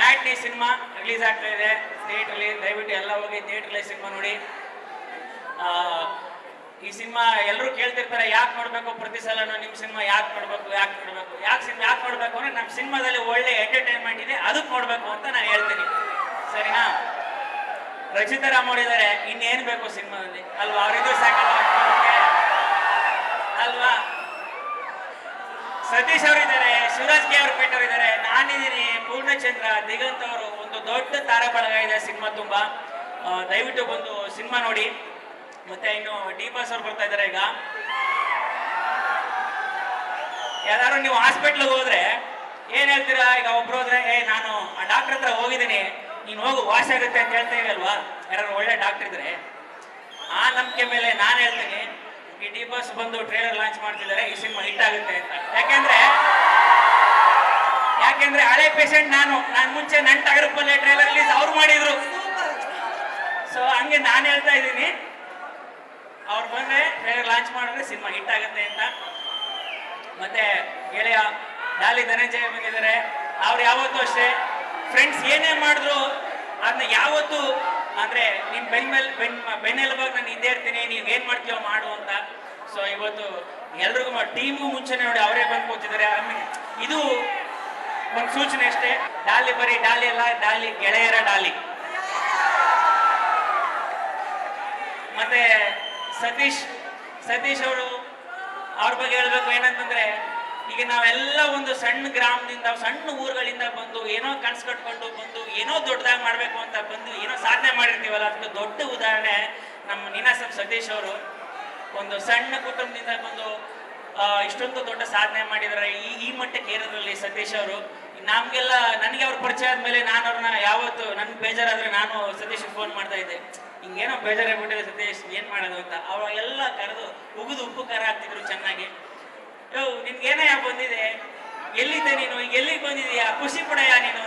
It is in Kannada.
ನಂದಿನಿ ಸಿನಿಮಾ ರಿಲೀಸ್ ಆಗ್ತಾ ಇದೆ. ಥಿಯೇಟ್ರಲ್ಲಿ ದಯವಿಟ್ಟು ಎಲ್ಲ ಹೋಗಿ ಥಿಯೇಟ್ರಲ್ಲಿ ಸಿನಿಮಾ ನೋಡಿ. ಈ ಸಿನಿಮಾ ಎಲ್ಲರೂ ಕೇಳ್ತಿರ್ತಾರೆ, ಯಾಕೆ ನೋಡಬೇಕು ಪ್ರತಿ ಸಲ ನಿಮ್ಮ ಸಿನಿಮಾ ಯಾಕೆ ನೋಡಬೇಕು ಯಾಕೆ ನೋಡಬೇಕು ಯಾಕೆ ಸಿನಿಮಾ ಯಾಕೆ ನೋಡಬೇಕು ಅಂದರೆ ನಮ್ಮ ಸಿನಿಮಾದಲ್ಲಿ ಒಳ್ಳೆ ಎಂಟರ್ಟೈನ್ಮೆಂಟ್ ಇದೆ ಅದಕ್ಕೆ ನೋಡಬೇಕು ಅಂತ ನಾನು ಹೇಳ್ತೀನಿ. ಸರಿನಾ? ರಚಿತಾ ರಾಮ್ ಅವರಿದ್ದಾರೆ, ಇನ್ನೇನು ಬೇಕು ಸಿನಿಮಾದಲ್ಲಿ ಅಲ್ವಾ? ಅವರಿದ್ದು ಸಾಕಲ್ಲ? ಅಲ್ವಾ? ಸತೀಶ್ ಅವರಿದ್ದಾರೆ ಶಿವರಾಜ್ ಕೆ ಅವರು ಪೇಟ್ ಅವರಿದ್ದಾರೆ. ನಾನಿದ್ದೀನಿ ಪೂರ್ಣಚಂದ್ರ ದಿಗಂತ್ ಅವರು. ಒಂದು ದೊಡ್ಡ ತಾರ ಬಳಗ ಇದೆ ಸಿನಿಮಾ ತುಂಬಾ. ದಯವಿಟ್ಟು ಬಂದು ಸಿನಿಮಾ ನೋಡಿ. ಮತ್ತೆ ಇನ್ನು ಡಿ ಬಾಸ್ ಅವ್ರು ಬರ್ತಾ ಇದ್ದಾರೆ ಈಗ. ಯಾರು ನೀವು ಹಾಸ್ಪಿಟ್ಲ್ ಹೋದ್ರೆ ಏನ್ ಹೇಳ್ತೀರಾ? ಈಗ ಒಬ್ರು ಹೋದ್ರೆ, ಏ, ನಾನು ಆ ಡಾಕ್ಟರ್ ಹತ್ರ ಹೋಗಿದ್ದೀನಿ. ನೀನು ಹೋಗು, ವಾಸಿ ಆಗುತ್ತೆ ಅಂತ ಹೇಳ್ತಾ ಅಲ್ವಾ? ಯಾರು ಒಳ್ಳೆ ಡಾಕ್ಟರ್ ಇದ್ರೆ. ಆ ನಂಬಿಕೆ ಮೇಲೆ ನಾನು ಹೇಳ್ತೀನಿ. ಈ ಡಿ ಬಾಸ್ ಬಂದು ಟ್ರೇಲರ್ ಲಾಂಚ್ ಮಾಡ್ತಿದ್ದಾರೆ. ಈ ಸಿನಿಮಾ ಹಿಟ್ ಆಗುತ್ತೆ ಅಂತ. ಯಾಕೆಂದ್ರೆ ಯಾಕೆಂದ್ರೆ ಹಳೆ ಪೇಷಂಟ್ ನಾನು. ನಾನು ಮುಂಚೆ ನನ್ನ ಟಗರಪಲ್ಲೆ ಟ್ರೈಲರ್ ರಿಲೀಸ್ ಅವ್ರು ಮಾಡಿದ್ರು. ಸೊ ಹಂಗೆ ನಾನು ಹೇಳ್ತಾ ಇದ್ದೀನಿ. ಅವ್ರು ಬಂದ್ರೆ ಟ್ರೈಲರ್ ಲಾಂಚ್ ಮಾಡಿದ್ರೆ ಸಿನಿಮಾ ಹಿಟ್ ಆಗುತ್ತೆ ಅಂತ. ಮತ್ತೆ ಗೆಳೆಯ ಡಾಲಿ ಧನಂಜಯ ಬಂದಿದ್ದಾರೆ. ಅವ್ರು ಯಾವತ್ತೂ ಅಷ್ಟೇ. ಫ್ರೆಂಡ್ಸ್ ಏನೇ ಮಾಡಿದ್ರು ಅದನ್ನ ಯಾವತ್ತು ಅಂದ್ರೆ ನಿಮ್ ಬೆನ್ ಮೇಲೆ ಬೆನ್ ಬೆನ್ನೆಲುಬಾಗಿ ನಾನು ಇದ್ದೇ ಇರ್ತೀನಿ, ನೀವ್ ಏನ್ ಮಾಡ್ತೀವೋ ಮಾಡು ಅಂತ. ಸೊ ಇವತ್ತು ಎಲ್ರಿಗೂ ಟೀಮು ಮುಂಚೆನೆ ನೋಡಿ ಅವರೇ ಬಂದು ಕೂತಿದ್ದಾರೆ. ಇದು ಒಂದು ಸೂಚನೆ ಅಷ್ಟೇ, ಡಾಲಿ ಬರೀ ಡಾಲಿ ಅಲ್ಲ, ಡಾಲಿ ಗೆಳೆಯರ ಡಾಲಿ. ಮತ್ತೆ ಸತೀಶ್ ಸತೀಶ್ ಅವರು, ಅವ್ರ ಬಗ್ಗೆ ಹೇಳ್ಬೇಕು ಏನಂತಂದ್ರೆ, ಈಗ ನಾವೆಲ್ಲ ಒಂದು ಸಣ್ಣ ಗ್ರಾಮದಿಂದ, ಸಣ್ಣ ಊರುಗಳಿಂದ ಬಂದು, ಏನೋ ಕನ್ಸ್ ಕಟ್ಕೊಂಡು ಬಂದು, ಏನೋ ದೊಡ್ಡದಾಗಿ ಮಾಡಬೇಕು ಅಂತ ಬಂದು, ಏನೋ ಸಾಧನೆ ಮಾಡಿರ್ತೀವಲ್ಲ, ಅದಕ್ಕೆ ದೊಡ್ಡ ಉದಾಹರಣೆ ನಮ್ಮ ನೀನಾಸಂ ಸತೀಶ್ ಅವರು. ಒಂದು ಸಣ್ಣ ಕುಟುಂಬದಿಂದ ಬಂದು ಇಷ್ಟೊಂದು ದೊಡ್ಡ ಸಾಧನೆ ಮಾಡಿದ್ದಾರೆ ಈ ಈ ಮಟ್ಟಕ್ಕೆ ಏರೋದ್ರಲ್ಲಿ ಸತೀಶ್ ಅವರು. ನಮ್ಗೆಲ್ಲ, ನನಗೆ ಅವ್ರ ಪರಿಚಯ ಆದ್ಮೇಲೆ ನಾನು ಅವ್ರನ್ನ ಯಾವತ್ತು ನನ್ಗೆ ಬೇಜಾರಾದ್ರೆ ನಾನು ಸತೀಶ್ ಫೋನ್ ಮಾಡ್ತಾ ಇದ್ದೆ. ಹಿಂಗೇನೋ ಬೇಜಾರಾಗ್ಬಿಟ್ಟಿದೆ ಸತೀಶ್, ಏನ್ ಮಾಡೋದು ಅಂತ. ಅವಾಗೆಲ್ಲ ಕರೆದು ಉಗಿದು ಉಪ್ಪು ಖಾರ ಹಾಕ್ತಿದ್ರು ಚೆನ್ನಾಗಿ. ಯೋ, ನಿನ್ಗೇನೇ ಬಂದಿದೆ? ಎಲ್ಲಿದ್ದೆ ನೀನು? ಎಲ್ಲಿಗೆ ಬಂದಿದೀಯಾ? ಖುಷಿ ಪಡೆಯ ನೀನು?